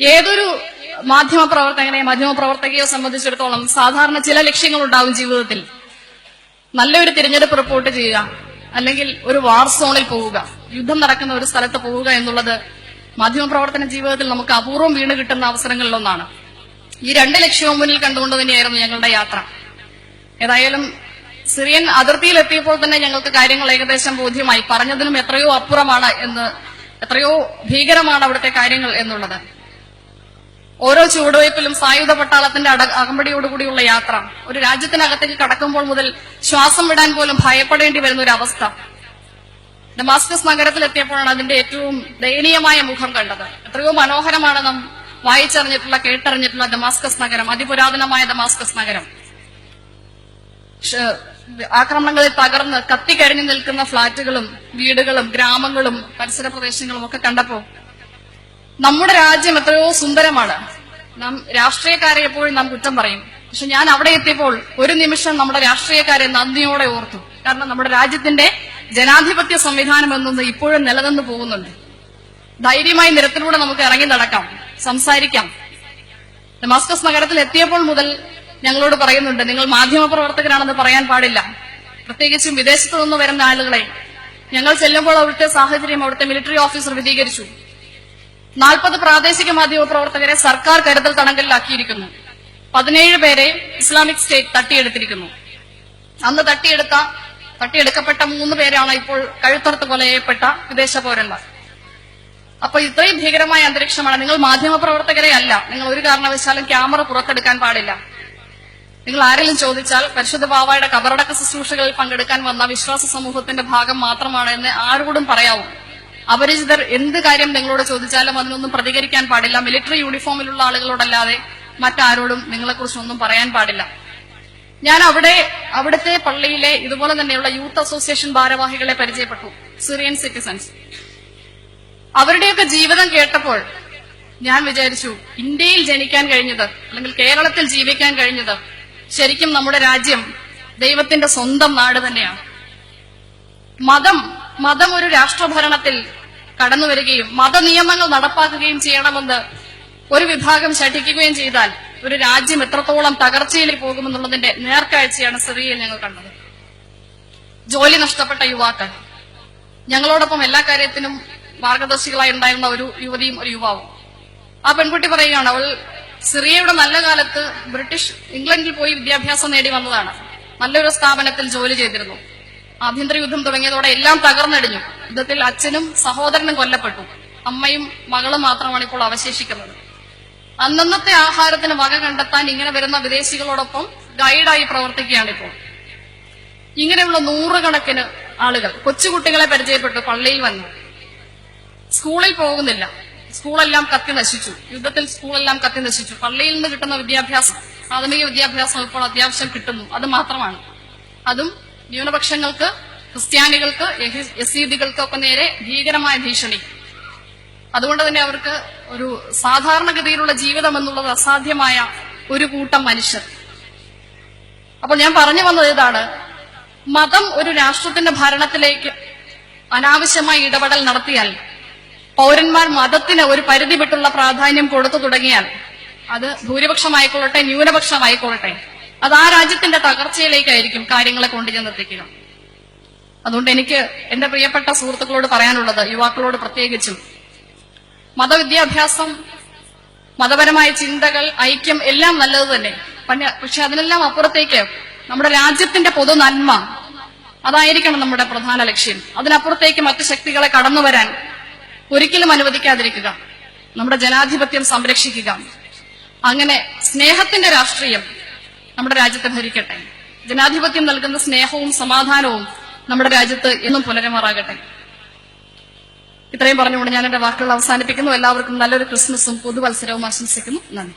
ഏതൊരു മാധ്യമ പ്രവർത്തകനെ മാധ്യമ പ്രവർത്തകയെ സംബന്ധിച്ചിടത്തോളം സാധാരണ ചില ലക്ഷ്യങ്ങൾ ഉണ്ടാവും ജീവിതത്തിൽ. നല്ലൊരു തിരഞ്ഞെടുപ്പ് റിപ്പോർട്ട് ചെയ്യുക അല്ലെങ്കിൽ ഒരു വാർ സോണിൽ പോവുക യുദ്ധം നടക്കുന്ന ഒരു സ്ഥലത്ത് പോവുക എന്നുള്ളത് മാധ്യമ പ്രവർത്തന ജീവിതത്തിൽ നമുക്ക് അപൂർവം വീണ് കിട്ടുന്ന അവസരങ്ങളിലൊന്നാണ്. ഈ രണ്ട് ലക്ഷ്യവും മുന്നിൽ കണ്ടുകൊണ്ട് തന്നെയായിരുന്നു ഞങ്ങളുടെ യാത്ര. ഏതായാലും സിറിയൻ അതിർത്തിയിൽ എത്തിയപ്പോൾ തന്നെ ഞങ്ങൾക്ക് കാര്യങ്ങൾ ഏകദേശം ബോധ്യമായി. പറഞ്ഞതിനും എത്രയോ അപ്പുറമാണ് എന്ന് എത്രയോ ഭീകരമാണ് അവിടുത്തെ കാര്യങ്ങൾ എന്നുള്ളത്. ഓരോ ചുവടുവയ്പിലും സായുധ പട്ടാളത്തിന്റെ അകമ്പടിയോടുകൂടിയുള്ള യാത്ര. ഒരു രാജ്യത്തിനകത്തേക്ക് കടക്കുമ്പോൾ മുതൽ ശ്വാസം വിടാൻ പോലും ഭയപ്പെടേണ്ടി വരുന്ന ഒരു അവസ്ഥ. ഡമാസ്കസ് നഗരത്തിലെത്തിയപ്പോഴാണ് അതിന്റെ ഏറ്റവും ദയനീയമായ മുഖം കണ്ടത്. എത്രയോ മനോഹരമാണ് നാം വായിച്ചറിഞ്ഞിട്ടുള്ള കേട്ടറിഞ്ഞിട്ടുള്ള ഡമാസ്കസ് നഗരം അതിപുരാതനമായ ഡമാസ്കസ് നഗരം. ആക്രമണങ്ങളിൽ തകർന്ന് കത്തിക്കരിഞ്ഞു നിൽക്കുന്ന ഫ്ളാറ്റുകളും വീടുകളും ഗ്രാമങ്ങളും പരിസര പ്രദേശങ്ങളും ഒക്കെ കണ്ടപ്പോ നമ്മുടെ രാജ്യം എത്രയോ സുന്ദരമാണ്. നാം രാഷ്ട്രീയക്കാരെ എപ്പോഴും നാം കുറ്റം പറയും. പക്ഷെ ഞാൻ അവിടെ എത്തിയപ്പോൾ ഒരു നിമിഷം നമ്മുടെ രാഷ്ട്രീയക്കാരെ നന്ദിയോടെ ഓർത്തു. കാരണം നമ്മുടെ രാജ്യത്തിന്റെ ജനാധിപത്യ സംവിധാനം എന്നൊന്ന് ഇപ്പോഴും നിലനിന്ന് പോകുന്നുണ്ട്. ധൈര്യമായി നിരത്തിലൂടെ നമുക്ക് ഇറങ്ങി നടക്കാം സംസാരിക്കാം. ഡമാസ്കസ് നഗരത്തിൽ എത്തിയപ്പോൾ മുതൽ ഞങ്ങളോട് പറയുന്നുണ്ട് നിങ്ങൾ മാധ്യമ പ്രവർത്തകരാണെന്ന് പറയാൻ പാടില്ല. പ്രത്യേകിച്ചും വിദേശത്തു നിന്ന് വരുന്ന ആളുകളെ. ഞങ്ങൾ ചെല്ലുമ്പോൾ അവിടുത്തെ സാഹചര്യം അവിടുത്തെ മിലിറ്ററി ഓഫീസർ വിശദീകരിച്ചു നാൽപ്പത് പ്രാദേശിക മാധ്യമ പ്രവർത്തകരെ സർക്കാർ കരുതൽ തടങ്കലിലാക്കിയിരിക്കുന്നു. പതിനേഴ് പേരെ ഇസ്ലാമിക് സ്റ്റേറ്റ് തട്ടിയെടുത്തിരിക്കുന്നു. അന്ന് തട്ടിയെടുത്ത തട്ടിയെടുക്കപ്പെട്ട മൂന്ന് പേരാണ് ഇപ്പോൾ കഴുത്തറുത്ത് കൊലയപ്പെട്ട വിദേശ പൗരന്മാർ. അപ്പൊ ഇത്രയും ഭീകരമായ അന്തരീക്ഷമാണ്. നിങ്ങൾ മാധ്യമ പ്രവർത്തകരെ അല്ല. നിങ്ങൾ ഒരു കാരണവശാലും ക്യാമറ പുറത്തെടുക്കാൻ പാടില്ല. നിങ്ങൾ ആരെങ്കിലും ചോദിച്ചാൽ പരിശുദ്ധ ബാവായുടെ കബറടക്ക ശുശ്രൂഷകളിൽ പങ്കെടുക്കാൻ വന്ന വിശ്വാസ സമൂഹത്തിന്റെ ഭാഗം മാത്രമാണ് എന്ന് ആരോടും പറയാവൂ. അപരിചിതർ എന്ത് കാര്യം നിങ്ങളോട് ചോദിച്ചാലും അതിനൊന്നും പ്രതികരിക്കാൻ പാടില്ല. മിലിറ്ററി യൂണിഫോമിലുള്ള ആളുകളോടല്ലാതെ മറ്റാരോടും നിങ്ങളെക്കുറിച്ചൊന്നും പറയാൻ പാടില്ല. ഞാൻ അവിടെ അവിടുത്തെ പള്ളിയിലെ ഇതുപോലെ തന്നെയുള്ള യൂത്ത് അസോസിയേഷൻ ഭാരവാഹികളെ പരിചയപ്പെട്ടു. സിറിയൻ സിറ്റിസൺസ് അവരുടെയൊക്കെ ജീവിതം കേട്ടപ്പോൾ ഞാൻ വിചാരിച്ചു ഇന്ത്യയിൽ ജനിക്കാൻ കഴിഞ്ഞത് അല്ലെങ്കിൽ കേരളത്തിൽ ജീവിക്കാൻ കഴിഞ്ഞത് ശരിക്കും നമ്മുടെ രാജ്യം ദൈവത്തിന്റെ സ്വന്തം നാട് തന്നെയാണ്. മതം മതം ഒരു രാഷ്ട്രഭരണത്തിൽ കടന്നുവരികയും മതനിയമങ്ങൾ നടപ്പാക്കുകയും ചെയ്യണമെന്ന് ഒരു വിഭാഗം ശഠിക്കുകയും ചെയ്താൽ ഒരു രാജ്യം എത്രത്തോളം തകർച്ചയിലേക്ക് പോകുമെന്നുള്ളതിന്റെ നേർക്കാഴ്ചയാണ് സിറിയയിൽ ഞങ്ങൾ കണ്ടത്. ജോലി നഷ്ടപ്പെട്ട യുവാക്കൾ. ഞങ്ങളോടൊപ്പം എല്ലാ കാര്യത്തിനും മാർഗദർശികളായി ഉണ്ടായിരുന്ന ഒരു യുവതിയും ഒരു യുവാവും. ആ പെൺകുട്ടി പറയുകയാണ് അവൾ സിറിയയുടെ നല്ല കാലത്ത് ബ്രിട്ടീഷ് ഇംഗ്ലണ്ടിൽ പോയി വിദ്യാഭ്യാസം നേടി വന്നതാണ്. നല്ലൊരു സ്ഥാപനത്തിൽ ജോലി ചെയ്തിരുന്നു. ആഭ്യന്തര യുദ്ധം തുടങ്ങിയതോടെ എല്ലാം തകർന്നടിഞ്ഞു. യുദ്ധത്തിൽ അച്ഛനും സഹോദരനും കൊല്ലപ്പെട്ടു. അമ്മയും മകളും മാത്രമാണ് ഇപ്പോൾ അവശേഷിക്കുന്നത്. അന്നന്നത്തെ ആഹാരത്തിന് വക കണ്ടെത്താൻ ഇങ്ങനെ വരുന്ന വിദേശികളോടൊപ്പം ഗൈഡായി പ്രവർത്തിക്കുകയാണ് ഇപ്പോൾ ഇങ്ങനെയുള്ള നൂറുകണക്കിന് ആളുകൾ കൊച്ചുകുട്ടികളെ പരിചയപ്പെട്ടു പള്ളിയിൽ വന്നു. സ്കൂളിൽ പോകുന്നില്ല. സ്കൂളെല്ലാം കത്തി നശിച്ചു. യുദ്ധത്തിൽ സ്കൂളെല്ലാം കത്തി നശിച്ചു. പള്ളിയിൽ നിന്ന് കിട്ടുന്ന വിദ്യാഭ്യാസം പ്രാഥമിക വിദ്യാഭ്യാസം ഇപ്പോൾ അത്യാവശ്യം കിട്ടുന്നു. അത് മാത്രമാണ്. അതും ന്യൂനപക്ഷങ്ങൾക്ക് ക്രിസ്ത്യാനികൾക്ക് യസീദികൾക്കൊക്കെ നേരെ ഭീകരമായ ഭീഷണി. അതുകൊണ്ട് തന്നെ അവർക്ക് ഒരു സാധാരണഗതിയിലുള്ള ജീവിതം എന്നുള്ളത് അസാധ്യമായ ഒരു കൂട്ടം മനുഷ്യർ. അപ്പോൾ ഞാൻ പറഞ്ഞു വന്നത് ഇതാണ്. മതം ഒരു രാഷ്ട്രത്തിന്റെ ഭരണത്തിലേക്ക് അനാവശ്യമായ ഇടപെടൽ നടത്തിയാൽ പൗരന്മാർ മതത്തിന് ഒരു പരിധി വിട്ടുള്ള പ്രാധാന്യം കൊടുത്തു തുടങ്ങിയാൽ അത് ഭൂരിപക്ഷമായിക്കൊള്ളട്ടെ ന്യൂനപക്ഷമായിക്കൊള്ളട്ടെ. അത് ആ രാജ്യത്തിന്റെ തകർച്ചയിലേക്കായിരിക്കും കാര്യങ്ങളെ കൊണ്ടുചെന്നെത്തിക്കുക അതുകൊണ്ട് എനിക്ക് എന്റെ പ്രിയപ്പെട്ട സുഹൃത്തുക്കളോട് പറയാനുള്ളത് യുവാക്കളോട് പ്രത്യേകിച്ചും. മതവിദ്യാഭ്യാസം മതപരമായ ചിന്തകൾ ഐക്യം എല്ലാം നല്ലത് തന്നെ. പക്ഷെ അതിനെല്ലാം അപ്പുറത്തേക്ക് നമ്മുടെ രാജ്യത്തിന്റെ പൊതു നന്മ അതായിരിക്കണം നമ്മുടെ പ്രധാന ലക്ഷ്യം. അതിനപ്പുറത്തേക്ക് മറ്റു ശക്തികളെ കടന്നു വരാൻ ഒരിക്കലും അനുവദിക്കാതിരിക്കുക. നമ്മുടെ ജനാധിപത്യം സംരക്ഷിക്കുക. അങ്ങനെ സ്നേഹത്തിന്റെ രാഷ്ട്രീയം നമ്മുടെ രാജ്യത്തെ ഭരിക്കട്ടെ. ജനാധിപത്യം നൽകുന്ന സ്നേഹവും സമാധാനവും നമ്മുടെ രാജ്യത്ത് എന്നും പുലരമാറാകട്ടെ. ഇത്രയും പറഞ്ഞുകൊണ്ട് ഞാൻ എന്റെ വാക്കുകൾ അവസാനിപ്പിക്കുന്നു. എല്ലാവർക്കും നല്ലൊരു ക്രിസ്മസും പുതുവത്സരവും ആശംസിക്കുന്നു. നന്ദി.